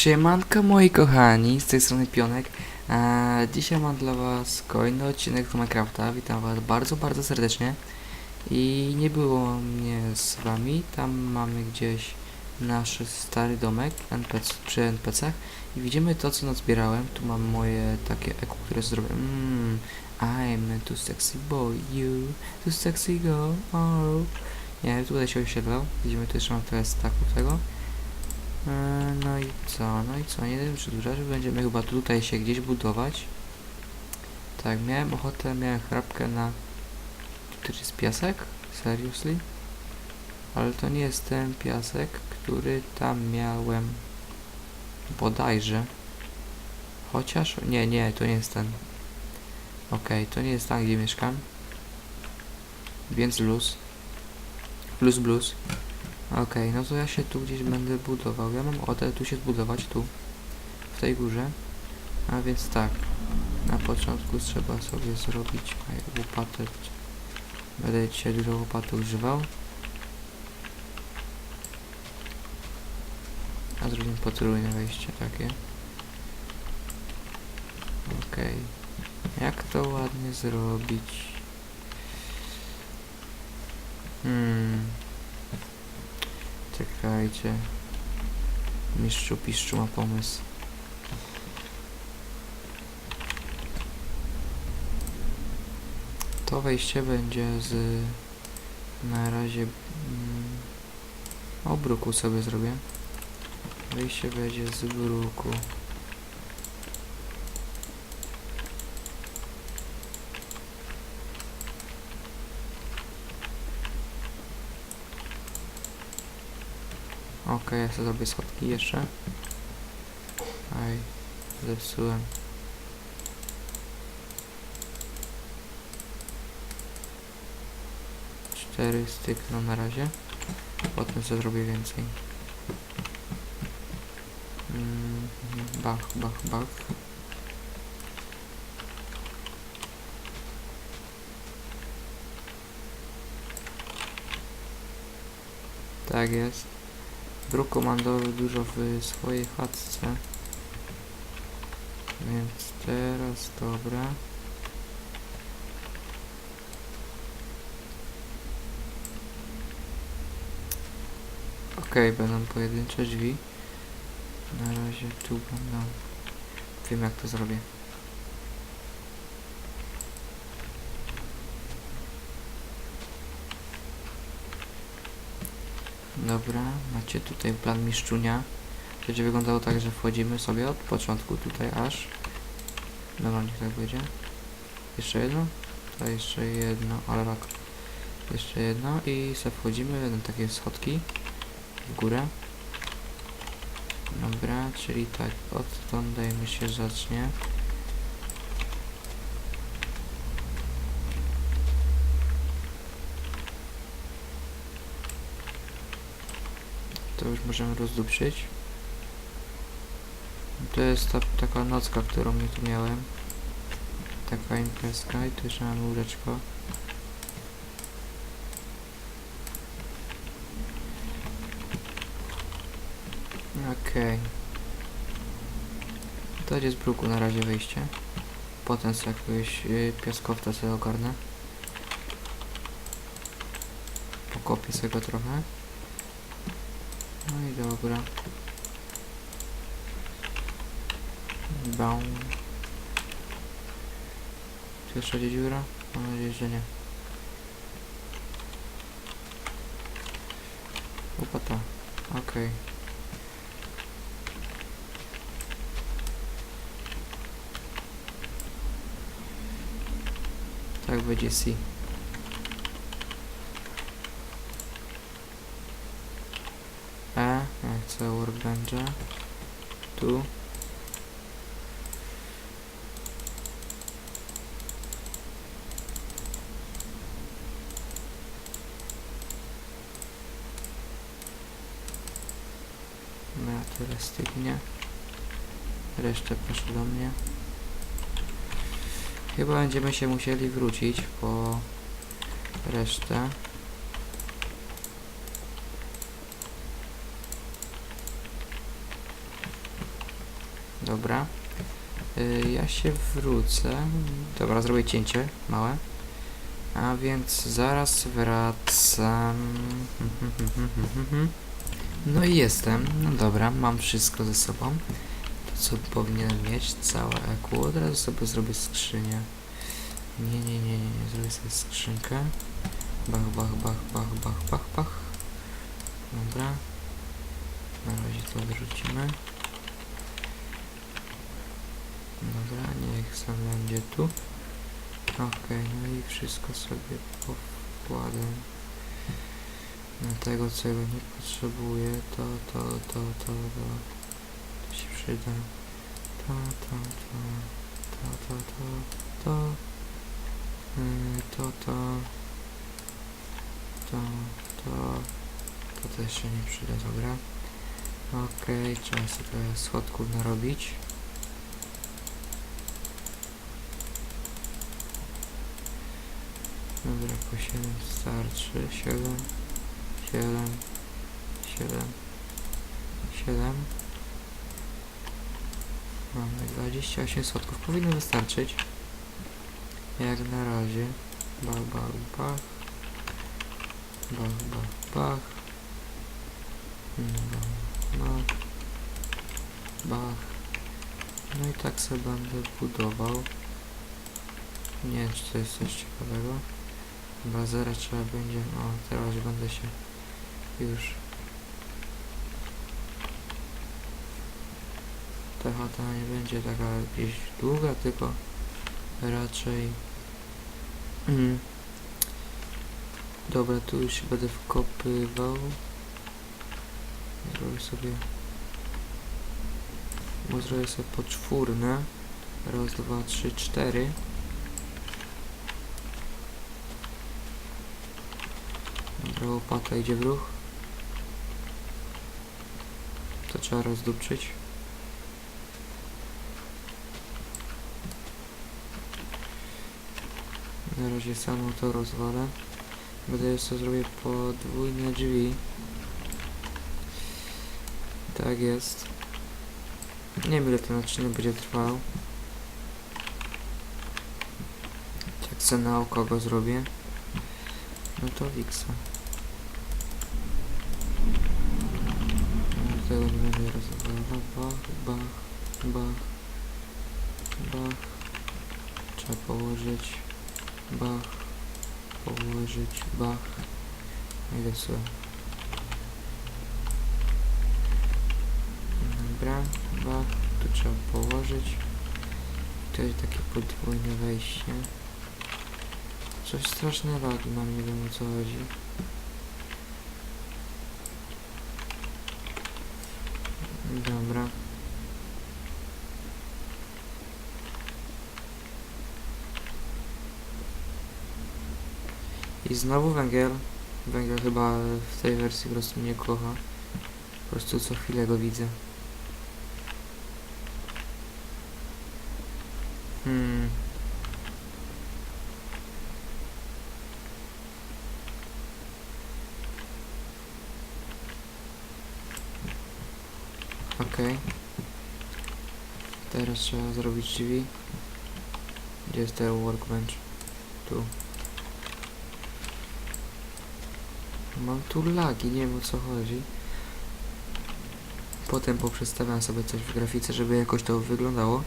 Siemanko moi kochani, z tej strony Pionek. Dzisiaj mam dla was kolejny odcinek z Minecrafta. Witam was bardzo, bardzo serdecznie. I nie było mnie z wami. Tam mamy gdzieś nasz stary domek NPC, przy NPC-ach. I widzimy to, co nazbierałem. Tu mam moje takie eko, które zrobię. Mmm, I'm too sexy boy, you too sexy girl. Oh. Nie, tutaj się osiedlał. Widzimy, tu jeszcze mam trochę staków tego. E, No i co, no i co, nie wiem przedłużać, będziemy chyba tutaj się gdzieś budować. Tak, miałem ochotę, miałem chrapkę na... Tutaj jest piasek? Seriously? Ale to nie jest ten piasek, który tam miałem. Bodajże. Chociaż... Nie, nie, to nie jest ten. Okej, to nie jest tam, gdzie mieszkam. Więc luz. Plus blues. Okej, no to ja się tu gdzieś będę budował. Ja mam ochotę tu się zbudować, tu. W tej górze. A więc tak. Na początku trzeba sobie zrobić łopatę. Będę dzisiaj dużo łopaty używał. A zrobimy potrójne wejście takie. Okej. Jak to ładnie zrobić? Hmm. Czekajcie. Mistrzu Piszczu ma pomysł. To wejście będzie z... Na razie... Mm, o bruku sobie zrobię. Wejście będzie z bruku. Okej, ja sobie zrobię schodki jeszcze. Aj, zepsułem. Cztery stykną na razie. Potem sobie zrobię więcej. Mm, bach, bach, bach. Tak jest. Mam do, dużo w swojej chatce. Więc teraz dobra. Okej, będą pojedyncze drzwi. Na razie tu będą. Wiem jak to zrobię. Dobra, macie tutaj plan mistrzunia. Będzie wyglądało tak, że wchodzimy sobie od początku tutaj aż. Dobra, niech tak będzie. Jeszcze jedno? To jeszcze jedno, ale tak. Jeszcze jedno i sobie wchodzimy na takie schodki w górę. Dobra, czyli tak, odtąd dajmy się zacznie. To już możemy rozdupszyć. To jest ta, taka nocka, którą mi tu miałem. Taka imprezka i tu jeszcze mamy łóżeczko. Okej. To jest z bruku na razie wyjście. Potem sobie jakiegoś yy, piaskowca sobie ogarnę. Pokopię sobie go trochę. No i dobra. Baum. Tu jeszcze będzie dziura? Mam nadzieję, że nie. Łopata. Okej. Tak będzie C. tyle stygnie. Resztę proszę do mnie. Chyba będziemy się musieli wrócić po resztę. Dobra. Y, ja się wrócę. Dobra, zrobię cięcie małe. A więc zaraz wracam. No i jestem. No dobra, mam wszystko ze sobą. To co powinienem mieć, całe EQ. Od razu sobie zrobię skrzynię. Nie, nie, nie, nie, nie. Zrobię sobie skrzynkę. Bach, bach, bach, bach, bach, bach, bach. Dobra. Na razie to wyrzucimy. Dobra, niech sam będzie tu. Okej, no i wszystko sobie powkładam. Tego, czego nie potrzebuję, to, to, to, to, to, to się przyda. To, to, to, to, to, to, to, to, to, to, to, to się nie przyda, dobra. Okej, trzeba sobie trochę schodków narobić. Dobra, po 7 starczy. 7, 7, 7, 7. Mamy 28 słodków. Powinno wystarczyć. Jak na razie. Bach, bach, bach. Bach, bach, bach. Bach, bach. No i tak sobie będę budował. Nie wiem, czy to jest coś ciekawego. Chyba zera trzeba będzie... O, teraz będę się już... Ta chata nie będzie taka gdzieś długa, tylko raczej... Mm. Dobra, tu już się będę wkopywał. Zrobię sobie... Bo zrobię sobie poczwórne. Raz, dwa, trzy, cztery. Dobra, łopata idzie w ruch. To trzeba rozdupczyć. Na razie samo to rozwalę. Będę jeszcze zrobię podwójne drzwi. Tak jest. Nie wiem ile ten odcinek będzie trwał. Tak co na oko go zrobię. No to Wixa. Tego nie będę. Bach, bach, bach, bach. Trzeba położyć. Bach, położyć, bach. No i sobie. Dobra, bach. Tu trzeba położyć. Tu jest takie podwójne wejście. Coś straszne lagi mam, nie wiem o co chodzi. Dobra. I znowu węgiel. Węgiel chyba w tej wersji po prostu mnie kocha. Po prostu co chwilę go widzę. Hmm. Okej. Teraz trzeba zrobić drzwi. Gdzie jest ten workbench? Tu. Mam tu lagi, nie wiem o co chodzi. Potem poprzestawiam sobie coś w grafice, żeby jakoś to wyglądało.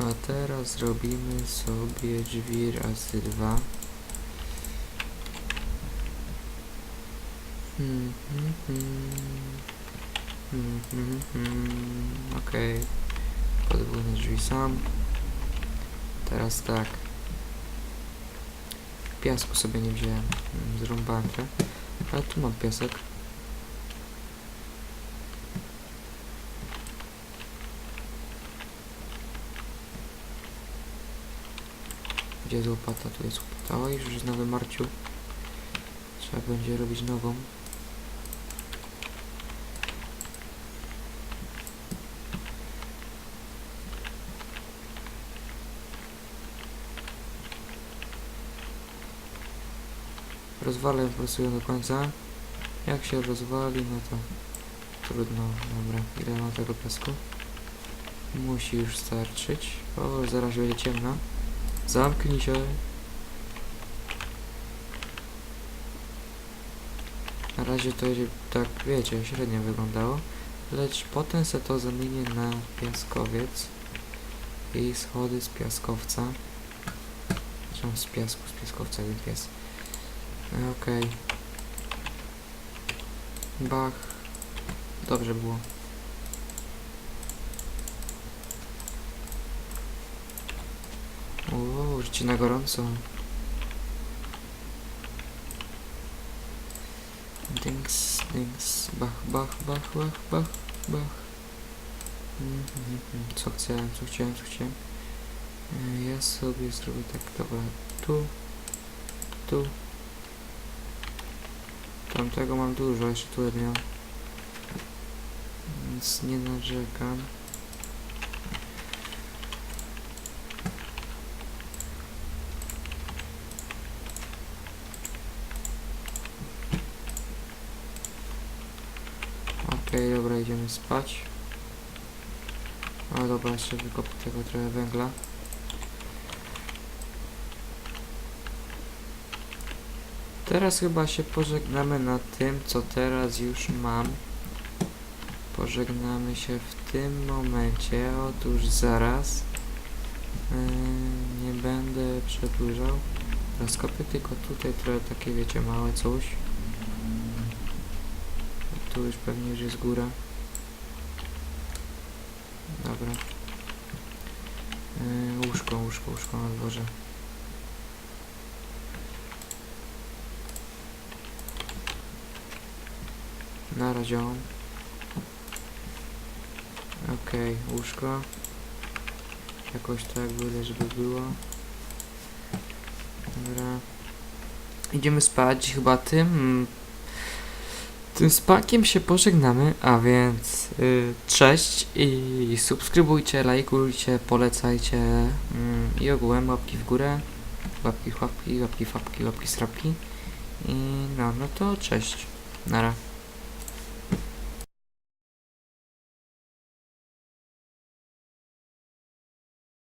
A teraz zrobimy sobie drzwi razy dwa. Hmm, hmm, hmm. Hmm, hmm. Okej. Podwójne drzwi sam. Teraz tak. Piasku sobie nie wziąłem. Mm, Zrąbałem trochę. Ale tu mam piasek. Gdzie jest łopata? Tu jest łopata. Oj, już jest nowy Marciu. Trzeba będzie robić nową. Rozwalę po prostu do końca. Jak się rozwali, no to trudno. Dobra, ile mam tego piasku? Musi już starczyć. O, zaraz będzie ciemno. Zamknij się. Na razie to tak, wiecie, średnio wyglądało. Lecz potem se to zamienię na piaskowiec. I schody z piaskowca. Zresztą z piasku, z piaskowca, więc pies. E, Okej. Bach. Dobrze było. Uuu, życie na gorąco. Dings, dings, bach, bach, bach, bach, bach, bach. Mhm. Co chciałem, co chciałem, co chciałem. E, Ja sobie zrobię tak, dobra, tu, tu. Tamtego mam dużo, jeszcze tu jedno. Więc nie narzekam. Okej, dobra, idziemy spać. O dobra, jeszcze wykopię tego trochę węgla. Teraz chyba się pożegnamy na tym, co teraz już mam. Pożegnamy się w tym momencie. Otóż zaraz. Yy, nie będę przedłużał. Rozkopię tylko tutaj trochę takie, wiecie, małe coś. Tu już pewnie już jest góra. Dobra. Yy, łóżko, łóżko, łóżko na dworze. Na razie. Okej, łóżko. Jakoś tak byle, żeby było. Dobra. Idziemy spać. Chyba tym tym spankiem się pożegnamy, a więc y, cześć i subskrybujcie, lajkujcie, polecajcie mm, i ogółem łapki w górę, łapki, łapki, łapki, łapki, łapki, srapki i no, no to cześć, nara.